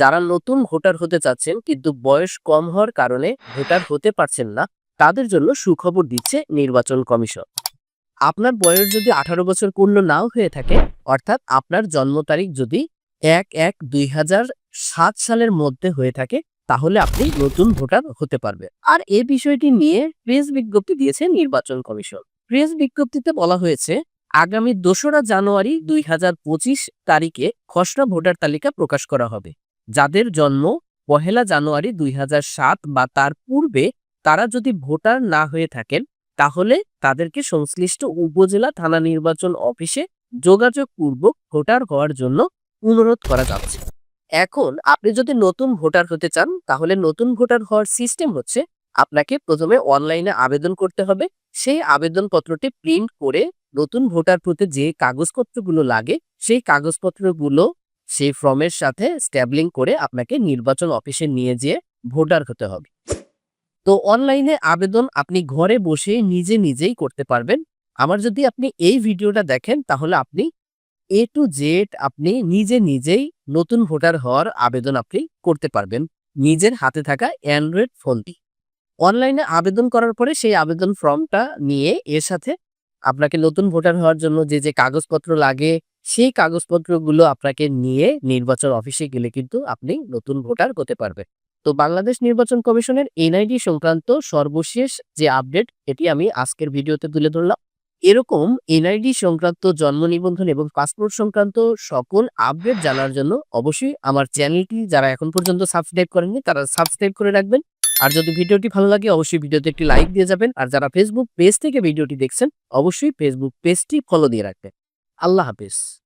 যারা নতুন ভোটার হতে চাচ্ছেন কিন্তু বয়স কম হওয়ার কারণে ভোটার হতে পারছেন না, তাদের জন্য সুখবর দিচ্ছে নির্বাচন কমিশন। আপনার বয়স যদি আঠারো বছর পূর্ণ নাও হয়ে থাকে, অর্থাৎ আপনার জন্ম তারিখ যদি এক এক দুই সালের মধ্যে হয়ে থাকে, তাহলে আপনি নতুন ভোটার হতে পারবেন। আর এ বিষয়টি নিয়ে প্রেস বিজ্ঞপ্তি দিয়েছে নির্বাচন কমিশন। প্রেস বিজ্ঞপ্তিতে বলা হয়েছে, আগামী দোসরা জানুয়ারি দুই হাজার পঁচিশ তারিখে খসড়া ভোটার তালিকা প্রকাশ করা হবে। যাদের জন্ম পহেলা জানুয়ারি দুই হাজার সাত বা তার পূর্বে তারা যদি ভোটার না হয়ে থাকেন, তাহলে তাদেরকে সংশ্লিষ্ট উপজেলা থানা নির্বাচন অফিসে যোগাযোগ পূর্বক ভোটার হওয়ার জন্য অনুরোধ করা যাচ্ছে। এখন আপনি যদি নতুন ভোটার হতে চান, তাহলে নতুন ভোটার হওয়ার সিস্টেম হচ্ছে আপনাকে প্রথমে অনলাইনে আবেদন করতে হবে। সেই আবেদনপত্রটি প্রিন্ট করে নতুন ভোটার হতে যে কাগজপত্রগুলো লাগে, সেই কাগজপত্রগুলো সেই ফর্মের সাথে স্ট্যাবলিং করে আপনাকে নির্বাচন অফিসে নিয়ে যেয়ে ভোটার হতে হবে। তো অনলাইনে আবেদন আপনি ঘরে বসে নিজে নিজেই করতে পারবেন। আমার যদি আপনি এই ভিডিওটা দেখেন, তাহলে আপনি এ টু জেড আপনি নিজে নিজেই নতুন ভোটার হওয়ার আবেদন আপনি করতে পারবেন। নিজের হাতে থাকা অ্যান্ড্রয়েড ফোনটি অনলাইনে আবেদন করার পরে সেই আবেদন ফর্মটা নিয়ে এর সাথে আপনাকে নতুন ভোটার হওয়ার জন্য যে যে কাগজপত্র লাগে সেই কাগজপত্রগুলো আপনাকে নিয়ে নির্বাচন অফিসে গেলে কিন্তু আপনি নতুন ভোটার হতে পারবেন। তো বাংলাদেশ নির্বাচন কমিশনের এনআইডি সংক্রান্ত সর্বশেষ যে আপডেট, এটি আমি আজকের ভিডিওতে তুলে ধরলাম। এরকম এনআইডি সংক্রান্ত জন্ম নিবন্ধন এবং পাসপোর্ট সংক্রান্ত সকল আপডেট জানার জন্য অবশ্যই আমার চ্যানেলটি যারা এখন পর্যন্ত সাবস্ক্রাইব করেননি, তারা সাবস্ক্রাইব করে রাখবেন। আর যদি ভিডিওটি ভালো লাগে, অবশ্যই ভিডিওতে একটি লাইক দিয়ে যাবেন। আর যারা ফেসবুক পেজ থেকে ভিডিওটি দেখছেন, অবশ্যই ফেসবুক পেজটি ফলো দিয়ে রাখবেন। আল্লাহ হাফেজ।